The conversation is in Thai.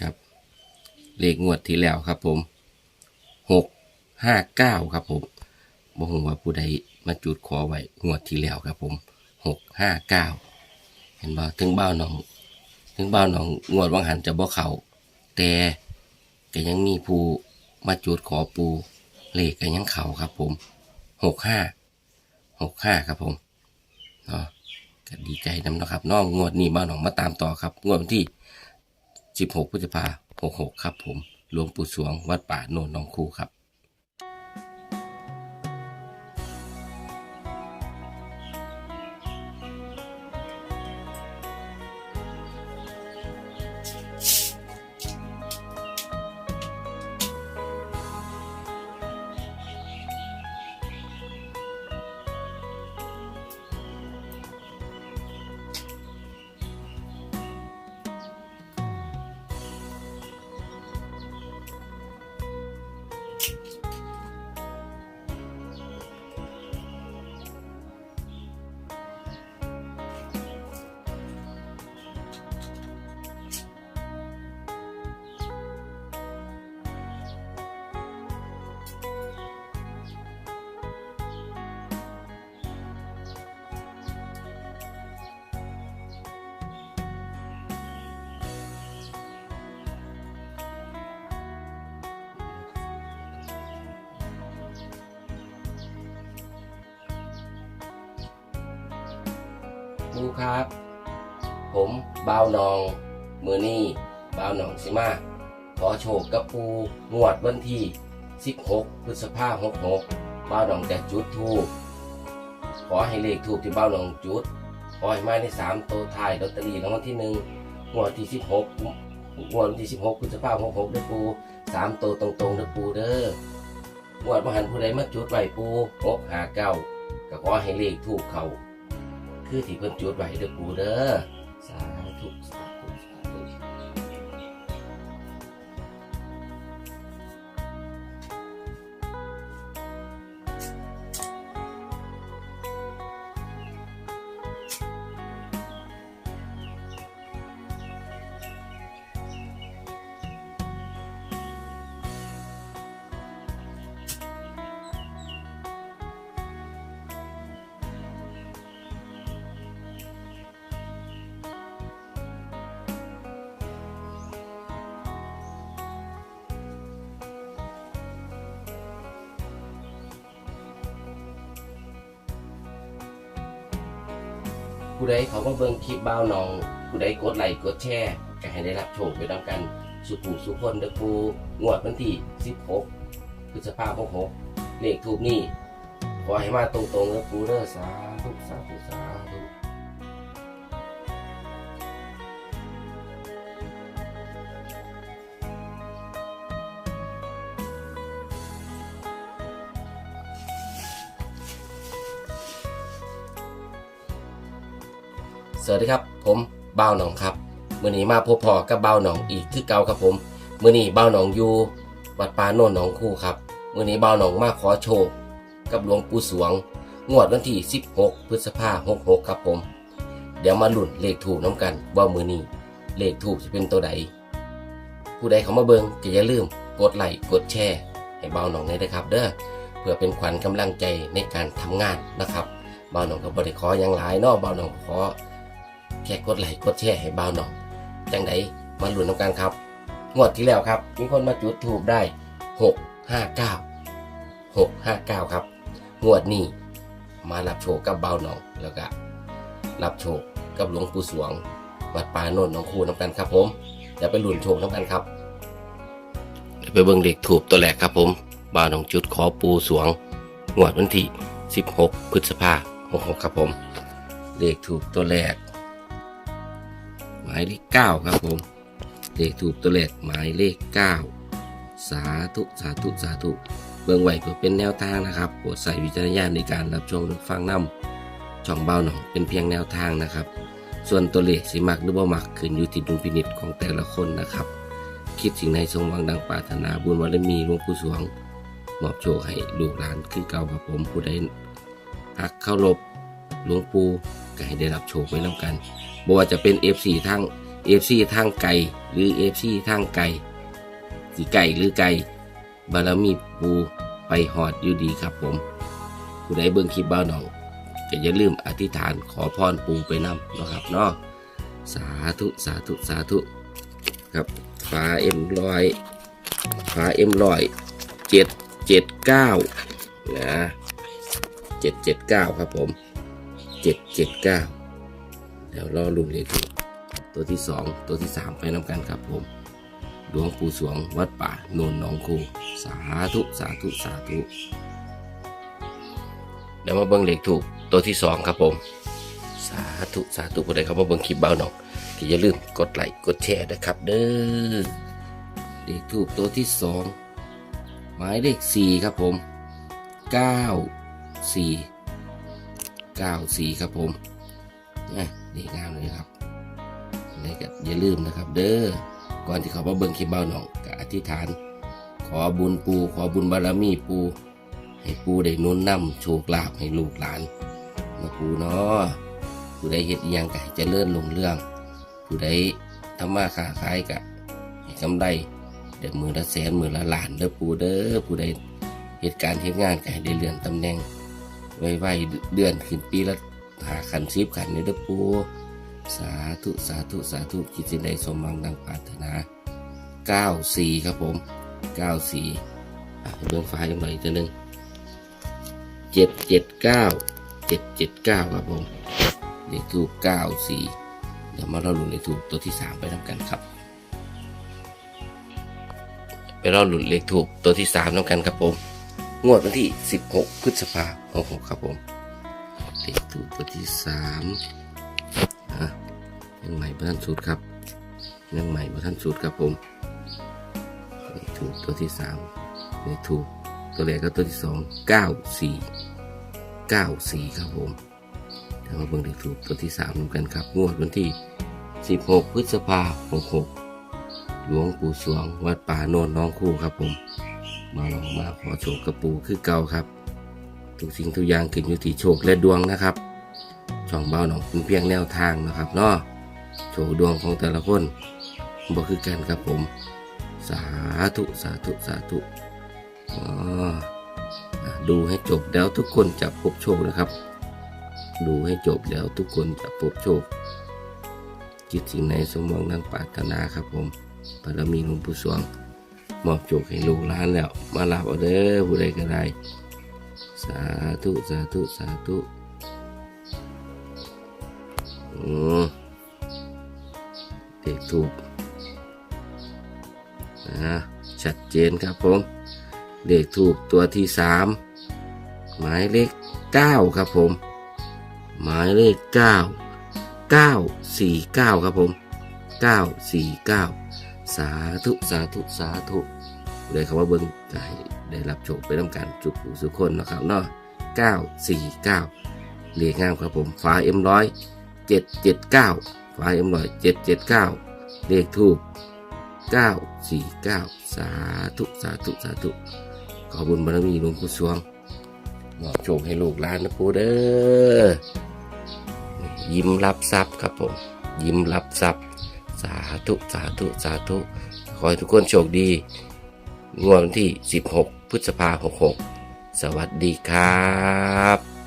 ครับ เลขงวดที่แล้วครับผมหกห้าเก้าครับผมบ่ฮู้ว่าผู้ใดมาจุดขอไว้งวดที่แล้วครับผมหกห้าเก้าเห็นบ่ถึงเบ้าหนอง ถึงเบ้าหนองงวดวังหันจะบ่เขาแต่ก็ยังมีผู้มาจุดขอปูเลขก็ยังเขาครับผมหกห้าหกห้าครับผมเนาะก็ดีใจนำนะครับน้องงวดนี้บ้าวหนองมาตามต่อครับ งวดที่ 16พฤษภาคม66 ครับผมหลวงปู่สวงวัดป่าโนนนองคูครับ ครูครับ ผมบ่าวหนองมือนี่บ่าวหนองสิมาขอโชคกับปูงวดวันที่ 16 พฤษภาคม66บ่าวหนองจะจุดทูบขอให้เลขทูบที่บ่าวหนองจุดขอให้มาใน3ตัวท้ายลอตเตอรี่รางวัลที่หนึ่งงวดที่ 16งวดที่ 16 พฤษภาคม66เด้อปูสามตัวตรงๆเด้อปูเด้องวดมหันผู้ใดมาจุดไว้ปู6 5 9ก็ขอให้เลขทูบเขา คือที่เพิ่นจุดไว้เด้อปูเด้อสา ผู้ใดเขาก็เบิ่งคลิปบ้าวน้อง ผู้ใดกดไลค์กดแชร์ก็ให้ได้รับโชคไปด้วยกันสุขูสุขคนเด้อปูงวดวันที่ 16พฤษภาคม66เลขทูบนี่ขอให้มาตรงๆเด้อปูเด้อสาธุสาธุสาธุ สวัสดีครับ ผมเบ้าหนองครับมื่อนี้มาพบพอกับเบ้าหนองอีกคือเก่าครับผมมื่อนี้บ้าหนองอยู่วัดปาโน่นหนองคู่ครับมื่อนี้บ้าหนองมาขอโชคกับหลวงปู่สวง งวดวันที่ 16 พฤษภาคม66 ครับผม เดี๋ยวมาลุ้นเลขถูกน้ำกัน ว่ามือนี้เลขถูกจะเป็นตัวใด ผู้ใดเขามาเบิงก็อย่าลืมกดไลค์กดแชร์ให้เบ้าหนองเลยนะครับ เด้อเพื่อเป็นขวัญกำลังใจในการทำงานนะครับเบ้าหนองก็บริขออย่างหลายนอกเบ้าหนองขอ แค่กดไลค์กดแชร์ให้บ่าวหน่องจังไดมาหลุ้นน้ำกันครับ งวดที่แล้วครับ มีคนมาจุดถูกได้หกห้าเก้าหกห้าเก้าครับ งวดนี้มารับโชคกับบ่าวหน่องแล้วก็รับโชคกับหลวงปู่สวง วัดป่าโนนท์หนองคูน้ำกันครับผมเดี๋ยวไปหลุ้นโชคน้ำกันครับเดี๋ยวไปเบิ่งเด็กถูกตัวแรกครับผมบ่าวหน่องจุดขอปูสวง งวดวันที่16 พฤษภาคม66ครับผม เลขถูกตัวแรกายเลขเก้าครับผมเลขถูกตัวเลขหมายเลขเก้าสาธุสาธุสาธุเบื้องไหวเพื่อเป็นแนวทางนะครับโปรดใส่วิจารณญาณในการรับชมรับฟังนำช่องเบาหน่องเป็นเพียงแนวทางนะครับ ส่วนตัวเลขสิมักหรือบ่มักขึ้นอยู่ที่ดุลพินิจของแต่ละคนนะครับ คิดสิ่งในทรงวังดังปรารถนาบุญวารมีหลวงปู่สวงมอบโชคให้ลูกหลานคือเก่าครับผมผู้ใดหักเข้ารบหลวงปู่ก็ให้ได้รับโชคไว้น้ำกัน บ่ว่าจะเป็น FC ทั้งเอฟซีทางไก่หรือเอฟซีทางไก่สีไก่หรือไก่บารมีปูไปหอดอยู่ดีครับผมผู้ใดเบิ่งคลิปบ้าหนองก็อย่าลืมอธิษฐานขอพรปูไปนำเนะครับเนาะสาธุสาธุสาธุครับฟ้าเอ็มลอยฟ้าเอ็มลอยเจ็ดเจ็ดเก้านะเจ็ดเจ็ดเก้าครับผมเจ็ดเจ็ดเก้า ดี๋ยวรอลุ้นเลยทีตัวที่สองตัวที่สามไปน้ำกันครับผม หลวงปู่สวงวัดป่าโนนหนองคูสาธุสาธุสาธุเดี๋ยวมาเบิ่งเลขถูกตัวที่สองครับผม สาธุสาธุผู้ใดเข้ามาเบิ่งคลิปเบาหนองที่อย่าลืมกดไลค์กดแชร์นะครับเด้อเลขถูกตัวที่สองหมายเลขสี่ครับผมเก้าสี่เก้าสี่ครับผมนะ นี่งามเลยครับนี่ก็อย่าลืมนะครับ เด้อก่อนที่เขามาเบิ่งคลิปเบาหนองก็อธิษฐาน ขอบุญปู ขอบุญบารมีปู ให้ปูได้นุ่นนำโชคลาภให้ลูกหลานนะปูเนาะผู้ใดเฮ็ดยังก็ให้เจริญลงเรื่อง ผู้ใดทำมาค้าขายก็ให้กำไรเดี๋ยวมือละแสนมือละล้านเด้อปูเด้อผู้ใดเหตุการณ์เฮ็ดงานก็ให้ได้เลื่อนตำแหน่งไวๆเดือนขึ้นปีละ หาขันสิบขันนี่เด้อปูสาธุสาธุสาธุคิดสิ่งใดสมหวังดังปรารถนา94 ครับผม94อะเบื้องฟ้าจังหน่อยอีกตัวหนึงเจ็ดเจ็ดเก้าเจ็ดเจ็ดเก้าครับผมเลขทูบเก้าสี่เดี๋ยวมาเราหลุนเลขทูบตัวที่สามไปทำกันครับ ไปเราหลุนเลขทูบตัวที่สามทำกันครับผม งวดวันที่สิบหกพฤษภาคมหกครับผม เลขทูตัวที่สามอะยังใหม่บท่านสูตรครับยังใหม่บท่านสูตรครับผมเลขทูบตัวที่สามเลขทูบตัวแรกก็ตัวที่สองเก้าสี่เก้าสี่ครับผมเดี๋ยวมาเบิ่งเลขถูกตัวที่สามกันครับงวดวันที่สิบหกพฤษภาคมหกหลวงปู่สวงวัดป่าโนนน้องคู่ครับผม มาลองมาขอโชคกระปูคือเก่าครับ ทุกสิ่งทุกอย่างขึ้นอยู่ที่โชคและดวงนะครับ ช่องเบาหนองเป็นเพียงแนวทางนะครับเนาะโชว์ดวงของแต่ละคนบ่คือกันครับผม สาธุสาธุสาธุอ๋อดูให้จบแล้วทุกคนจะพบโชคนะครับ ดูให้จบแล้วทุกคนจะพบโชคคิดสิ่งไหนสมหวังดังปรารถนาครับผมบารมีหลวงปู่สวงมอบโชคให้ลูกหลานแล้ว มาลาบเอาเด้อผู้ใดก็ได้ สาธุ สาธุ สาธุอืมเด็กถูกอ่าชัดเจนครับผมเลขถูกตัวที่สามหมายเลขเก้าครับผม หมายเลขเก้าเก้าสี่เก้าครับผมเก้าสี่เก้าสาธุ สาธุ สาธุเลยคำว่าเบิ้งให้ ได้รับโชคไปต้องการจุกหูสุคนนะครับเนาะเก้าสี่เก้าเลขงามครับผมฟ้าเอ็มร้อยเจ็ดเจ็ดเก้าฟ้าเอ็มร้อยเจ็ดเจ็ดเก้าเลขถูก949สาธุสาธุสาธุขอบุญบารมีหลวงปู่สวงมอบโชคให้ลูกหลานนะปูเด้อยิ้มรับทรัพย์ครับผมยิ้มรับทรัพย์ สาธุสาธุสาธุ ขอให้ทุกคนโชคดีงวดที่ 16 พฤษภา66 สวัสดีครับ